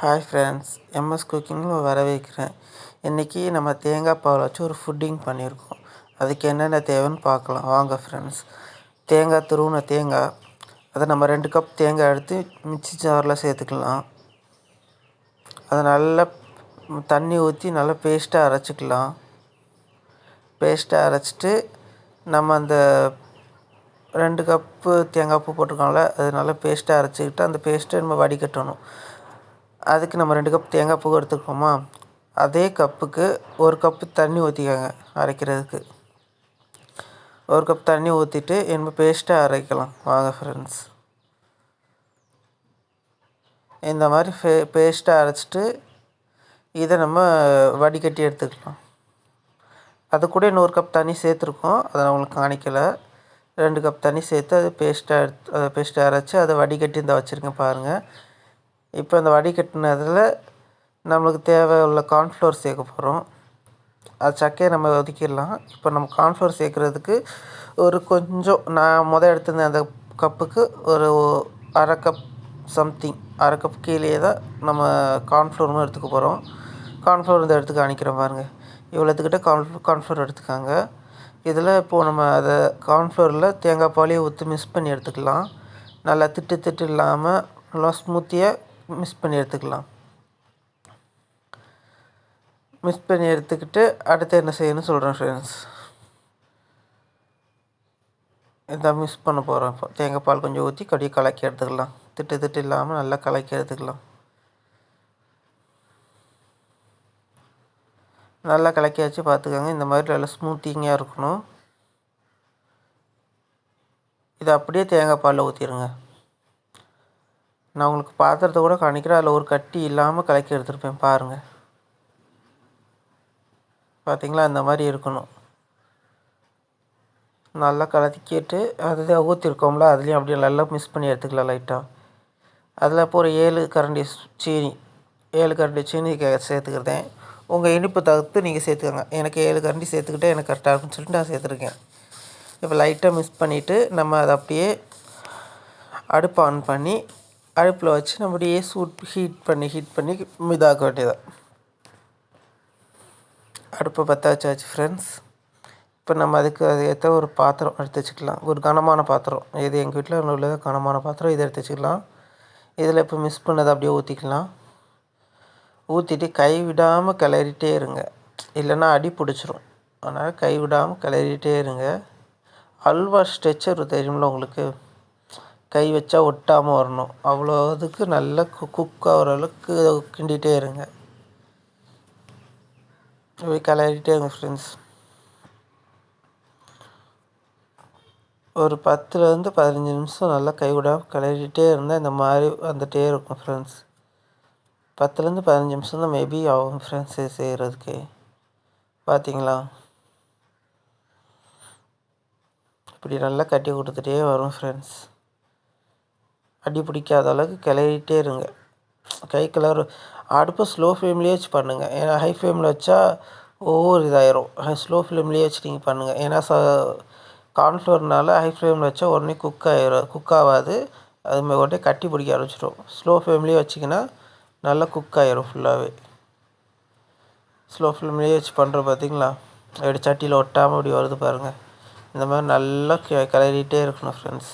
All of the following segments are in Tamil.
ஹாய் ஃப்ரெண்ட்ஸ் எம்எஸ் குக்கிங்கில் வரவேற்கிறேன். இன்றைக்கி நம்ம தேங்காய் பால் வச்சு ஒரு ஃபுட்டிங் பண்ணியிருக்கோம். அதுக்கு என்னென்ன தேவைன்னு பார்க்கலாம். வாங்க ஃப்ரெண்ட்ஸ் தேங்காய் துருவின தேங்காய். அதை நம்ம ரெண்டு கப் தேங்காய் எடுத்து மிக்ஸி ஜாரில் சேர்த்துக்கலாம். அதை நல்லா தண்ணி ஊற்றி நல்லா பேஸ்ட்டாக அரைச்சிக்கலாம். பேஸ்ட்டாக அரைச்சிட்டு நம்ம அந்த ரெண்டு கப்பு தேங்காய் பூ போட்டிருக்கோம்ல அது நல்லா பேஸ்ட்டாக அரைச்சிக்கிட்டு அந்த பேஸ்ட்டை நம்ம வடிகட்டணும். அதுக்கு நம்ம ரெண்டு கப் தேங்காய் பூ எடுத்துக்கோமா அதே கப்புக்கு ஒரு கப்பு தண்ணி ஊற்றிக்கோங்க அரைக்கிறதுக்கு. ஒரு கப் தண்ணி ஊற்றிட்டு நம்ம பேஸ்ட்டாக அரைக்கலாம். வாங்க ஃப்ரெண்ட்ஸ் இந்த மாதிரி ஃபே பேஸ்ட்டாக அரைச்சிட்டு இதை நம்ம வடிகட்டி எடுத்துக்கலாம். அது கூட இன்னொரு கப் தண்ணி சேர்த்துருக்கோம். அதை நான் உங்களுக்கு காணிக்கலை. ரெண்டு கப் தண்ணி சேர்த்து அது பேஸ்ட்டாக எடுத்து அதை பேஸ்ட்டாக அரைச்சி அதை வடிகட்டி இந்த வச்சுருக்கேன் பாருங்கள் இப்போ அந்த வடிகட்டினதில் நம்மளுக்கு தேவை உள்ள கார்ன்ஃப்ளவர் சேர்க்க போகிறோம் அது சக்கையை நம்ம ஒதுக்கிடலாம். இப்போ நம்ம கார்ன்ஃப்ளவர் சேர்க்குறதுக்கு ஒரு கொஞ்சம் நான் முதல் எடுத்திருந்த அந்த கப்புக்கு ஒரு அரை கப் சம்திங் அரை கப் கீழே தான் நம்ம கார்ன்ஃப்ளோரும் எடுத்துக்க போகிறோம் கார்ன்ஃப்ளவர் இந்த இடத்துக்கு அணிக்கிறோம் பாருங்கள் இவ்வளோத்துக்கிட்ட கார்ன் கார்ன்ஃப்ளவர் எடுத்துக்காங்க. இதில் இப்போது நம்ம அதை கார்ன்ஃப்ளோரில் தேங்காய் பாலையை ஊற்றி மிக்ஸ் பண்ணி எடுத்துக்கலாம். நல்லா திட்டு திட்டு இல்லாமல் நல்லா ஸ்மூத்தியாக மிக்ஸ் பண்ணி எடுத்துக்கலாம். மிக்ஸ் பண்ணி எடுத்துக்கிட்டு அடுத்து என்ன செய்யணும்னு சொல்கிறேன் ஃப்ரெண்ட்ஸ் இதான் மிக்ஸ் பண்ண போகிறோம் இப்போ. தேங்காய் பால் கொஞ்சம் ஊற்றி கடியை கலக்கி எடுத்துக்கலாம். திட்டு திட்டு இல்லாமல் நல்லா கலக்கி எடுத்துக்கலாம். நல்லா கலக்கியாச்சு பார்த்துக்கோங்க. இந்த மாதிரி நல்லா ஸ்மூத்திங்காக இருக்கணும். இதை அப்படியே தேங்காய் பாலில் ஊற்றிடுங்க நான் உங்களுக்கு பாத்திரத்தை கூட காணிக்கிறேன். அதில் ஒரு கட்டி இல்லாமல் கலக்கி எடுத்துருப்பேன். பாருங்கள் பார்த்திங்களா அந்த மாதிரி இருக்கணும். நல்லா கலக்கிட்டு அதுதான் ஊற்றிருக்கோம்ல அதுலேயும் அப்படியே நல்லா மிக்ஸ் பண்ணி எடுத்துக்கலாம் லைட்டாக அதில் இப்போ ஒரு ஏழு கரண்டி சீனி ஏழு கரண்டி சீனி சேர்த்துக்கிறதேன் உங்கள் இனிப்பு தகுத்து நீங்கள் சேர்த்துக்கோங்க. எனக்கு ஏழு கரண்டி சேர்த்துக்கிட்டே எனக்கு கரெக்டாக இருக்குன்னு சொல்லிட்டு நான் சேர்த்துருக்கேன். இப்போ லைட்டாக மிக்ஸ் பண்ணிவிட்டு நம்ம அதை அப்படியே அடுப்பு ஆன் பண்ணி அடுப்பில் வச்சு நம்ம அப்படியே சூட் ஹீட் பண்ணி ஹீட் பண்ணி இதாக்க வேண்டியதான் அடுப்பை பற்ற வச்சாச்சு ஃப்ரெண்ட்ஸ் இப்போ நம்ம அதுக்கு அது ஏற்ற ஒரு பாத்திரம் எடுத்து வச்சுக்கலாம். ஒரு கனமான பாத்திரம். இது எங்கள் வீட்டில் உள்ளது கனமான பாத்திரம். இதை எடுத்து வச்சுக்கலாம். இதில் இப்போ மிஸ் பண்ணதை அப்படியே ஊற்றிக்கலாம் ஊற்றிட்டு கை விடாமல் கிளறிட்டே இருங்க. இல்லைன்னா அடி பிடிச்சிரும். அதனால் கை விடாமல் கிளறிட்டே இருங்க. அல்வா ஸ்ட்ரெச்சர் தெரியுமில்ல உங்களுக்கு? கை வச்சா ஒட்டாமல் வரணும். அவ்வளோ இதுக்கு நல்லா குக் ஆகிற அளவுக்கு கிண்டிகிட்டே இருங்க. அப்படி கிளறிட்டே இருங்க ஃப்ரெண்ட்ஸ் ஒரு பத்துலேருந்து பதினஞ்சு நிமிஷம் நல்லா கைவிடாமல் கிளறிட்டே இருந்தால் இந்த மாதிரி வந்துகிட்டே இருக்கும் ஃப்ரெண்ட்ஸ் பத்துலேருந்து பதினஞ்சு நிமிஷம் தான் மேபி ஆகும் ஃப்ரெண்ட்ஸ் செய்கிறதுக்கு பார்த்தீங்களா இப்படி நல்லா கட்டி கொடுத்துட்டே வரும் ஃப்ரெண்ட்ஸ் அடி பிடிக்காத அளவுக்கு கிளறிட்டே இருங்க. கை கிளறு அடுப்பை ஸ்லோ ஃப்ளேம்லேயே வச்சு பண்ணுங்கள் ஏன்னா ஹை ஃப்ளேமில் வச்சா ஒவ்வொரு இதாயிரும். ஸ்லோ ஃப்ளேம்லேயே வச்சு நீங்கள் பண்ணுங்கள் ஏன்னா ச கார்ன்ஃப்ளவர்னால ஹை ஃப்ளேமில் வச்சா உடனே குக் ஆகிரும் குக் ஆகாது. அது உடனே கட்டி பிடிக்க ஆரம்பிச்சிடும் ஸ்லோ ஃப்ளேம்லேயே வச்சிங்கன்னா நல்லா குக் ஆகிரும் ஃபுல்லாகவே ஸ்லோ ஃப்ளேம்லேயே வச்சு பண்ணுறோம் பார்த்தீங்களா அப்படி சட்டியில் ஒட்டாமல் அப்படி வருது பாருங்கள் இந்த மாதிரி நல்லா கிளறிட்டே இருக்கணும் ஃப்ரெண்ட்ஸ்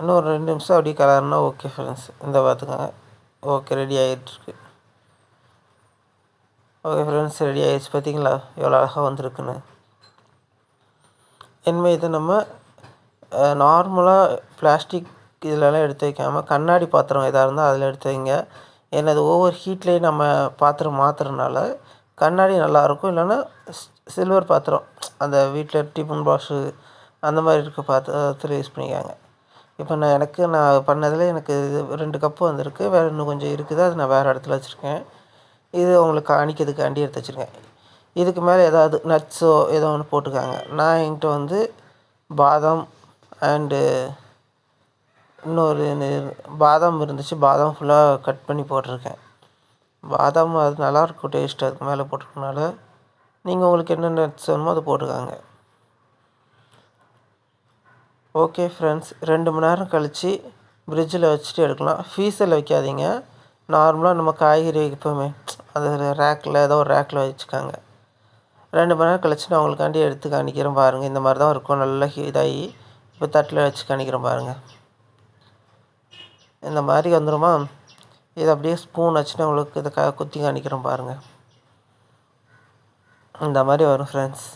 இன்னும் ஒரு ரெண்டு நிமிஷம் அப்படியே கலர்னா ஓகே ஃப்ரெண்ட்ஸ் இந்த பார்த்துக்கோங்க. ஓகே ரெடி ஆகிட்டுருக்கு ஓகே ஃப்ரெண்ட்ஸ் ரெடி ஆகிடுச்சு பார்த்தீங்களா? எவ்வளோ அழகாக வந்திருக்குன்னு. இனிமேல் இதை நம்ம நார்மலாக பிளாஸ்டிக் இதிலலாம் எடுத்து வைக்காமல் கண்ணாடி பாத்திரம் எதாக இருந்தால் அதில் எடுத்து வைங்க. ஏன்னா அது ஓவர் ஹீட்லேயே நம்ம பாத்திரம் மாற்றுறதுனால கண்ணாடி நல்லாயிருக்கும். இல்லைன்னா சில்வர் பாத்திரம் அந்த வீட்டில் டிஃபன் பாக்ஸு அந்த மாதிரி இருக்க பாத்திரத்தில் யூஸ் பண்ணிக்காங்க. இப்போ நான் எனக்கு நான் பண்ணதில் எனக்கு இது ரெண்டு கப்பு வந்திருக்கு. வேறு இன்னும் கொஞ்சம் இருக்குது. அது நான் வேறு இடத்துல வச்சுருக்கேன். இது உங்களுக்கு காணிக்கிறதுக்காண்டி எடுத்து வச்சுருக்கேன். இதுக்கு மேலே ஏதாவது நட்ஸோ ஏதோ ஒன்று போட்டுக்காங்க. நான் என்கிட்ட வந்து பாதாம் அண்டு இன்னொரு பாதாம் இருந்துச்சு. பாதாம் ஃபுல்லாக கட் பண்ணி போட்டிருக்கேன். பாதாம் அது நல்லாயிருக்கும் டேஸ்ட் அதுக்கு மேலே போட்டிருக்கனால. நீங்கள் உங்களுக்கு என்ன நட்ஸ் வேணுமோ அதை போட்டுக்காங்க. ஓகே ஃப்ரெண்ட்ஸ் ரெண்டு மணி நேரம் கழித்து ஃப்ரிட்ஜில் வச்சுட்டு எடுக்கலாம். ஃப்ரீசரில் வைக்காதீங்க. நார்மலாக நம்ம காய்கறி வைப்போமே. அது ரேக்கில் ஏதோ ஒரு ரேக்கில் வச்சுக்காங்க. ரெண்டு மணி நேரம் கழிச்சு நான் உங்களுக்காண்டி எடுத்து காணிக்கிறேன் பாருங்கள் இந்த மாதிரி தான் இருக்கும். நல்லா இதாகி இப்போ தட்டில் வச்சு காணிக்கிறேன் பாருங்கள் இந்த மாதிரி வந்துடுமா இதை அப்படியே ஸ்பூன் வச்சுட்டு உங்களுக்கு இதை க குத்தி காணிக்கிறேன் பாருங்கள் இந்த மாதிரி வரும் ஃப்ரெண்ட்ஸ்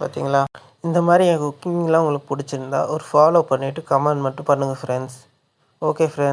பார்த்தீங்களா இந்த மாதிரி என் குக்கிங்லாம் உங்களுக்கு பிடிச்சிருந்தா ஒரு ஃபாலோ பண்ணிவிட்டு கமெண்ட் மட்டும் பண்ணுங்கள் ஃப்ரெண்ட்ஸ் ஓகே ஃப்ரெண்ட்ஸ்